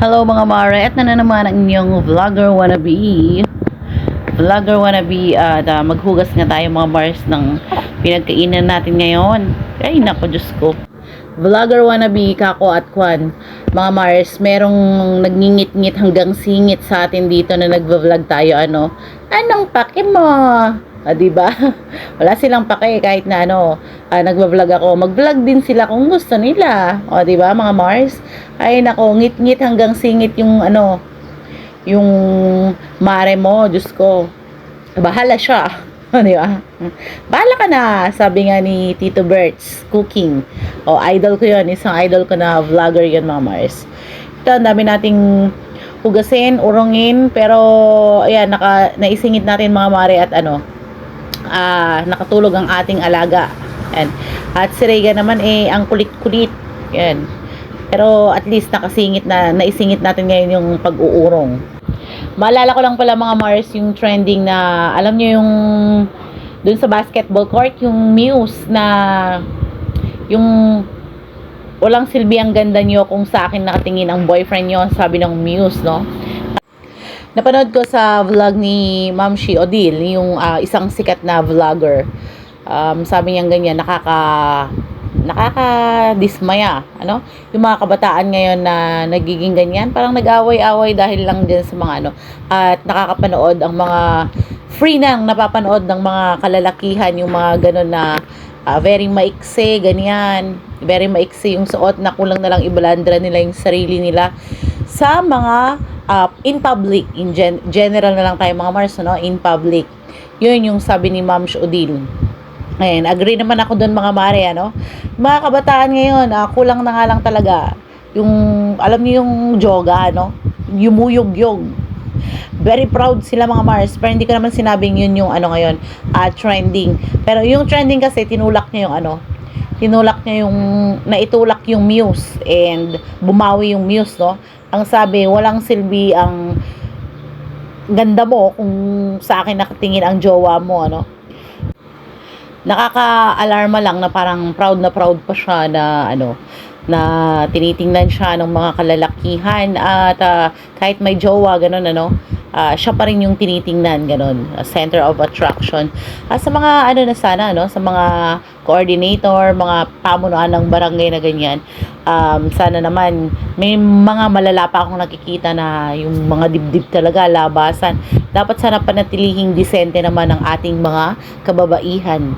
Hello mga mare, at na ang inyong vlogger wannabe. Vlogger wannabe at ah, maghugas nga tayo mga bars ng pinagkainan natin ngayon. Ay nako Diyos ko. Vlogger wannabe, kako at kwan. Mga Mars, merong nagngingit-ngit hanggang singit sa atin dito na nagvo-vlog tayo ano. Anong pake mo? Ah, di ba? Wala silang pake kahit na ano, ah, nagvo-vlog ako. Mag-vlog din sila kung gusto nila. O, di ba, mga Mars? Ay, nako, ngit-ngit hanggang singit yung ano, yung mare mo, Diyos ko. Bahala siya. di ba? Bahala ka na, sabi nga ni Tito Berts, cooking. O, idol ko yun. Isang idol ko na vlogger yun, mga Mars. Ito, ang dami nating hugasin, urongin, pero, ayan, naka, naisingit natin mga mare at ano, ah, nakatulog ang ating alaga. Yan. At si Rega naman eh ang kulit-kulit. Yan. Pero at least nakasingit na naisingit natin ngayon yung pag-uurong. Maalala ko lang pala mga Mars yung trending na alam niyo yung dun sa basketball court yung Muse na yung walang silbi ang ganda niyo kung sa akin nakatingin ang boyfriend niyo sabi ng Muse no Napanood ko sa vlog ni Ma'am Shi Odil, yung ah, isang sikat na vlogger. Um, sabi niya ganyan, nakaka nakakadismaya, ano? Yung mga kabataan ngayon na nagiging ganyan, parang nag-away-away dahil lang din sa mga ano, at nakakapanood ang mga free nang napapanood ng mga kalalakihan, yung mga ganun na ah, very maiksi, ganyan. Very maiksi yung suot na kulang na lang ibalandra nila yung sarili nila sa mga uh, in public, in gen- general na lang tayo mga Mars, no? in public. Yun yung sabi ni Ma'am Odil. Ayan, agree naman ako doon mga mare, ano? Mga kabataan ngayon, ah, kulang na nga lang talaga. Yung, alam niyo yung yoga, ano? Yumuyog-yog. Very proud sila mga Mars. Pero hindi ko naman sinabing yun yung ano ngayon, ah, trending. Pero yung trending kasi, tinulak niya yung ano, tinulak niya yung, naitulak yung muse and bumawi yung muse, no? Ang sabi, walang silbi ang ganda mo kung sa akin nakatingin ang jowa mo, ano? Nakaka-alarma lang na parang proud na proud pa siya na ano na tinitingnan siya ng mga kalalakihan at ah, kahit may jowa ganun ano ah, siya pa rin yung tinitingnan ganun ah, center of attraction. Ah, sa mga ano na sana no sa mga coordinator mga pamunuan ng barangay na ganyan um, sana naman may mga malala pa akong nakikita na yung mga dibdib talaga labasan. Dapat sana panatilihing disente naman ang ating mga kababaihan